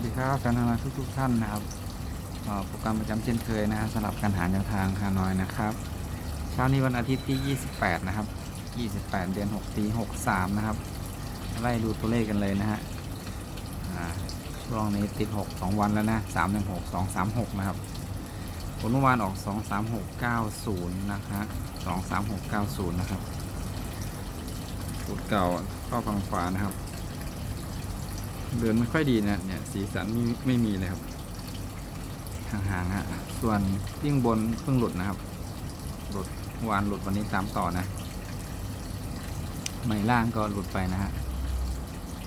วัสดีครับแฟนทางทุกทุกๆท่านนะครับโปรแกรมประจำเช่นเคยนะฮะสำหรับการหาแนวทางฮานอยนะครับเช้านี้วันอาทิตย์ที่ 28 นะครับ 28 เดือน6ปี63 นะครับ ไล่ดูตัวเลขกันเลยนะฮะอ่าช่วงนี้ติด 6 2 วันแล้วนะ 3 1 6 2 3 6 นะครับผลเมื่อวานออก 2 3 6 9 0 นะคะ2 3 6 9 0 นะครับสูตรเก่าเข้าฝั่งขวานะครับ เดินไม่ค่อยดีนะเนี่ยสีสันไม่ไม่มีเลยครับห่างๆฮะส่วนยิ่งบนเพิ่งหลุดนะครับ หลุดวานหลุดวันนี้ตามต่อนะไม่ล่างก็หลุดไปนะฮะ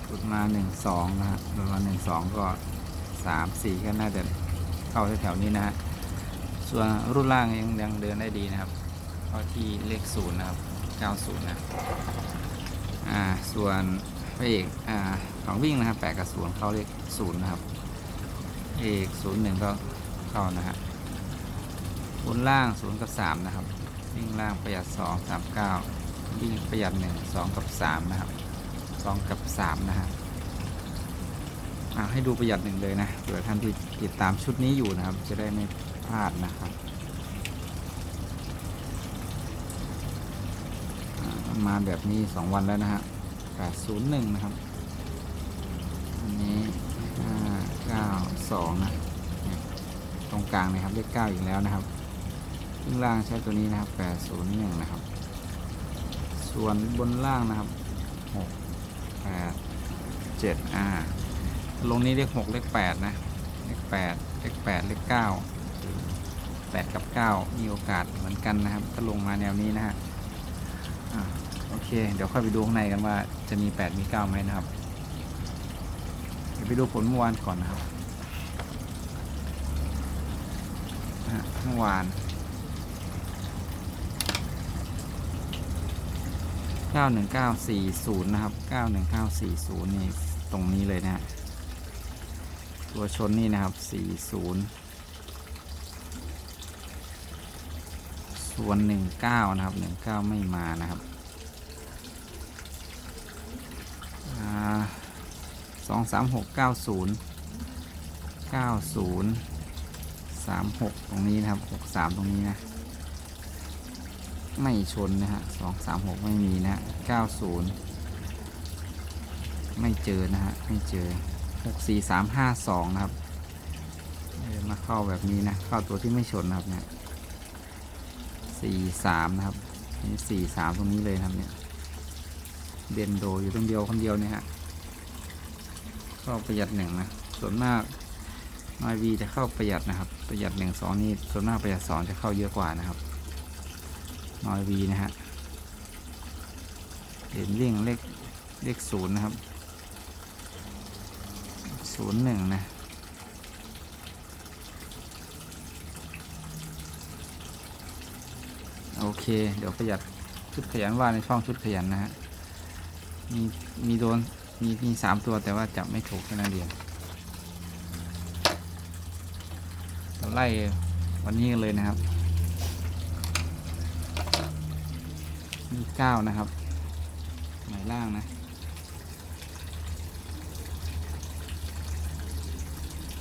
หลุดมาหนึ่งสองนะฮะหลุดมาหนึ่งสองก็สามสี่ก็น่าจะเข้าแถวๆนี้นะฮะส่วนรุ่นล่างยังยังเดินได้ดีนะครับเข้าที่เลขศูนย์นะครับเก้าศูนย์นะอ่าส่วนพระเอกอ่า ของวิ่งนะครับแปดกับศูนย์เข้าเลขศูนย์นะครับเอกศูนย์หนึ่งก็เข้านะฮะบนล่างศูนย์กับสามนะครับ วิ่งล่างประหยัดสองสามเก้าวิ่งประหยัดหนึ่งสองกับสามนะครับสองกับสามนะฮะให้ดูประหยัดหนึ่งเลยนะเผื่อท่านที่ติดตามชุดนี้อยู่นะครับ จะได้ไม่พลาดนะครับมาแบบนี้สองวันแล้วนะฮะแปดศูนย์หนึ่งนะครับ นี้ห้าเก้าสองนะตรงกลางนะครับเลขเก้าอีกแล้วนะครับข้างล่างใช้ตัวนี้นะครับ801นะครับ ส่วนบนล่างนะครับ6 8 7อ่าลงนี้เลข6เลข8นะเลข8เลข8เลข9 8กับ9มีโอกาสเหมือนกันนะครับถ้าลงมาแนวนี้นะฮะโอเค เดี๋ยวค่อยไปดูข้างในกันว่าจะมี 8 มี 9 ไหมนะครับ ไปดูผลเมื่อวานก่อนนะครับเมื่อวานเก้าหนึ่งเก้าสี่ศูนย์นะครับเก้าหนึ่งเก้าสี่ศูนย์นี่ตรงนี้เลยนะตัวชนนี่นะครับสี่ศูนย์ส่วนหนึ่งเก้านะครับหนึ่งเก้าไม่มานะครับอ่า 23690 90 36ตรงนี้นะครับ63ตรงนี้นะ ไม่ชนนะฮะสองสามหกไม่มีนะเก้าศูนย์ไม่เจอนะฮะไม่เจอหกสี่สามห้าสองนะครับมาเข้าแบบนี้นะ เข้าตัวที่ไม่ชนนะครับเนี่ยสี่สามนะครับนี่สี่สามตรงนี้เลยครับเนี่ยเด่นโดอยู่ตรงเดียวคนเดียวเนี่ยฮะ เข้าประหยัดหนึ่งนะ ส่วนมากมาวีจะเข้าประหยัดนะครับ ประหยัดหนึ่งสองนี่ส่วนมากประหยัดสองจะเข้าเยอะกว่านะครับนอยวีนะฮะเห็นวิ่งเลขเลขศูนย์นะครับศูนย์หนึ่งนะโอเค เดี๋ยวประหยัดชุดขยันว่าในช่องชุดขยันนะฮะ มีมีโดน มีมีสามตัวแต่ว่าจับไม่ถูกแค่นั้นเดียวเราไล่วันนี้กันเลยนะครับ มีเก้านะครับหมายล่างนะ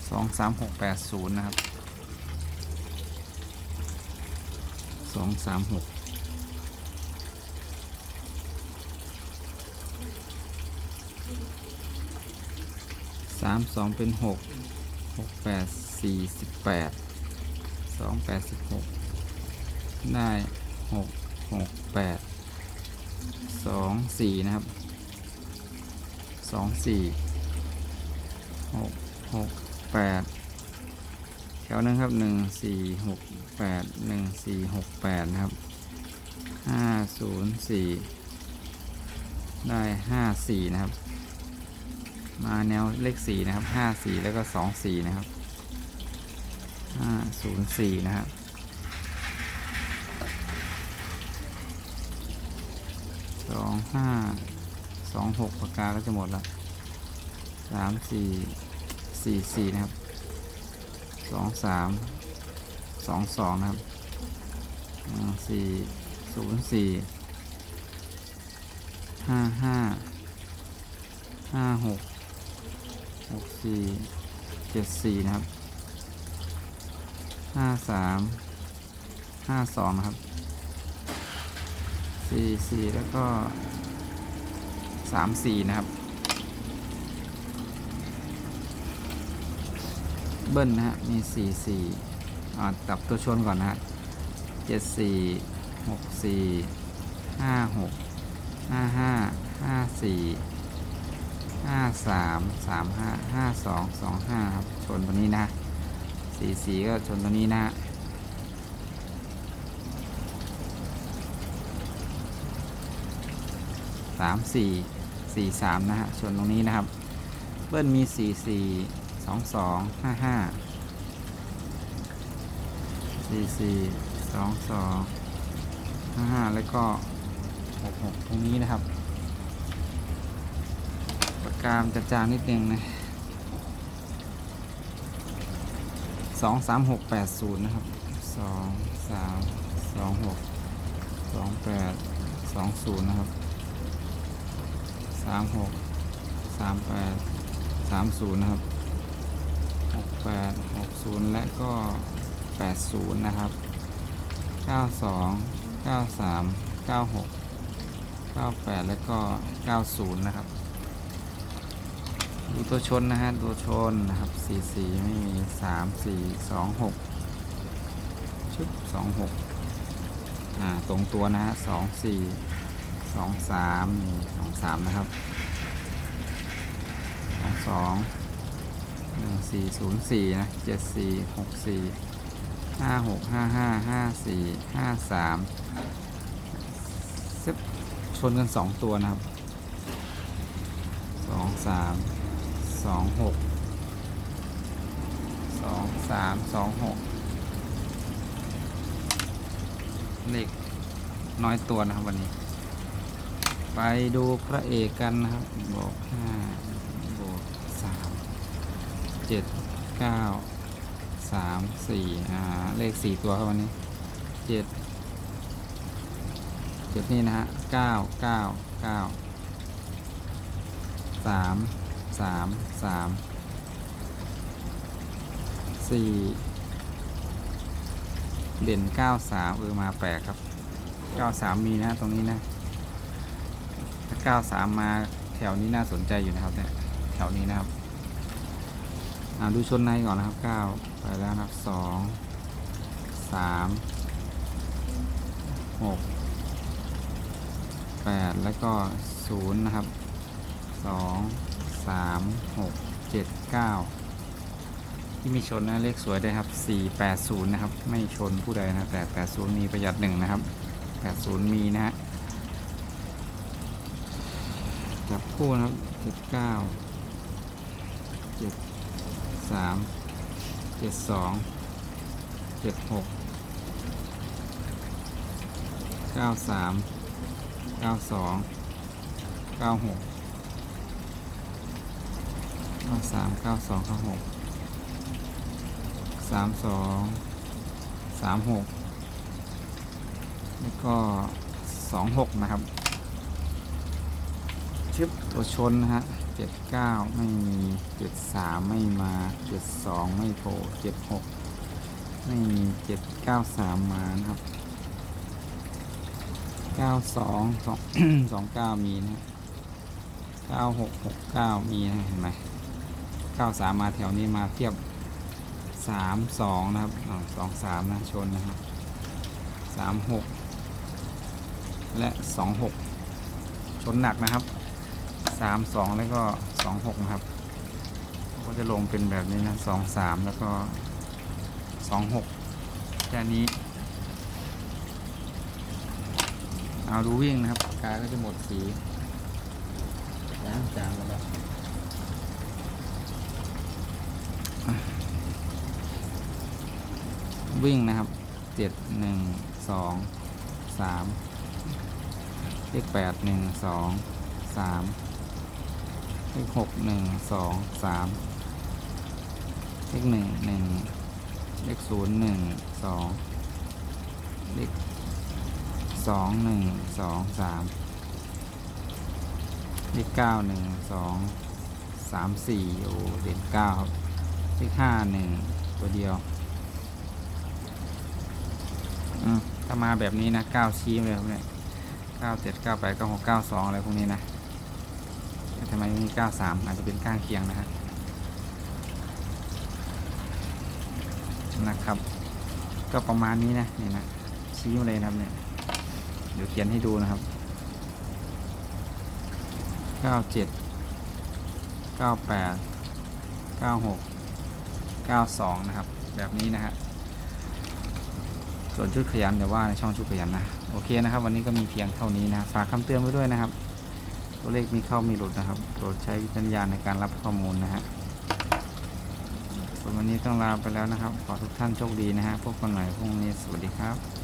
สองสามหกแปดศูนย์นะครับสองสามหก สามสองเป็นหกหกแปดสี่สิบแปดสองแปดสิบหกได้หกหกแปดสองสี่นะครับสองสี่หกหกแปดแถวหนึงครับหนึ่งสี่หกแปดหนึ่งสี่หกแปดนะครับห้าศูนย์สี่ได้ห้าสี่นะครับ มาแนวเลขสี่นะครับห้าสี่แล้วก็สองสี่นะครับห้าศูนย์สี่นะครับสองห้าสองหกปากกาก็จะหมดละสามสี่สี่สี่นะครับสองสามสองสองนะครับสี่ศูนย์สี่ห้าห้าห้าหก หกสี่เจ็ดสี่นะครับห้าสามห้าสองนะครับสี่สี่แล้วก็สามสี่นะครับ เบิ้ลนะฮะมีสี่สี่อ่าตับตัวชนก่อนนะฮะเจ็ดสี่หกสี่ห้าหกห้าห้าห้าสี่ ห้าสามสามห้าห้าสองสองห้าครับชนตัวนี้นะสี่สี่ก็ชนตัวนี้นะฮะสามสี่สี่สามนะฮะชนตรงนี้นะครับ เบิ้ลมีสี่สี่สองสองห้าห้าสี่สี่สองสองห้าห้าแล้วก็หกหกตรงนี้นะครับ ปากกามจะจางนิดนึงนะสองสามหกแปดศูนย์นะครับสองสามสองหกสองแปดสองศูนย์นะครับสามหกสามแปดสามศูนย์นะครับหกแปดหกศูนย์และก็แปดศูนย์นะครับเก้าสองเก้าสามเก้าหกเก้าแปดแล้วก็เก้าศูนย์นะครับ ดูตัวชนนะฮะตัวชนนะครับสี่สี่ไม่มีสามสี่สองหกชุดสองหกอ่าตรงตัวนะฮะสองสี่สองสามนี่สองสามนะครับสองสองหนึ่งสี่ศูนย์สี่นะเจ็ดสี่หกสี่ห้าหกห้าห้าห้าสี่ห้าสามชนกันสองตัวนะครับสองสาม สองหกสองสามสองหกเลขน้อยตัวนะครับวันนี้ ไปดูพระเอกกันนะครับบวกห้าบวกสามเจ็ดเก้าสามสี่อ่าเลขสี่ตัวครับวันนี้เจ็ดเจ็ดนี่นะฮะเก้าเก้าเก้าสาม สามสามสี่เด่นเก้าสามเออมาแปลกครับเก้าสามมีนะตรงนี้นะถ้าเก้าสามมาแถวนี้น่าสนใจอยู่นะครับเนี่ยแถวนี้นะครับาดูชนในก่อนนะครับเก้าไปแล้วนะครับสองสามหกแปดแล้วก็ศูนย์นะครับสอง สามหกเจ็ดเก้าที่มีชนนะเลขสวยได้ครับสี่แปดศูนย์นะครับ ไม่ชนผู้ใดนะแต่แปดศูนย์มีประหยัดหนึ่งนะครับแปดศูนย์มีนะฮะจับคู่นะครับเจ็ดเก้าเจ็ดสามเจ็ดสองเจ็ดหกเก้าสามเก้าสองเก้าหกาสามเก้าสองเก้าหกสามสองสามหกแล้วก็สองหกนะครับชึบตัวชนนะฮะเจ็ดเก้าไม่มีเจ็ดสามไม่มาเจ็ดสองไม่โผล่เจ็ดหกไม่มีเจ็ดเก้าสามมานะครับเก้าสองสองสองเก้ามีนะเก้าหกหกเก้ามีนะเห็นไหม เก้าสามมาแถวนี้มาเทียบสามสองนะครับสองสามนะชนนะครับสามหกและสองหกชนหนักนะครับสามสองแล้วก็สองหกนะครับ ก็จะลงเป็นแบบนี้นะสองสามแล้วก็สองหกแค่นี้ เอาดูวิ่งนะครับ กาก็จะหมดสีจางจางแล้ว วิ่งนะครับเจ็ดหนึ่งสองสามเลขแปดหนึ่งสองสามเลขหกหนึ่งสองสามเลขหนึ่งหนึ่งเลขศูนย์หนึ่งสองเลขสองหนึ่งสองสามเลขเก้าหนึ่งสองสามสี่โอ้เด่นเก้าครับเลขห้าหนึ่งตัวเดียว ถ้ามาแบบนี้นะเก้าชี้เลยครับเนี่ยเก้าเจ็ดเก้าแปดเก้าหกเก้าสองอะไรพวกนี้นะทำไมไม่มีเก้าสามอาจจะเป็นข้างเคียงนะฮะนะครับ ก็ประมาณนี้นะนี่นะชี้มาเลยนะครับเนี่ยเดี๋ยวเขียนให้ดูนะครับเก้าเจ็ดเก้าแปดเก้าหกเก้าสองนะครับ แบบนี้นะฮะ ส่วนชุดขยันเดี๋ยวว่าในช่องชุดขยันนะโอเคนะครับ วันนี้ก็มีเพียงเท่านี้นะฝากคำเตือนไว้ด้วยนะครับ ตัวเลขมีเข้ามีหลุดนะครับโปรดใช้วิจารณญาณในการรับข้อมูลนะฮะส่วนวันนี้ต้องลาไปแล้วนะครับ ขอทุกท่านโชคดีนะฮะพบกันใหม่พรุ่งนี้สวัสดีครับ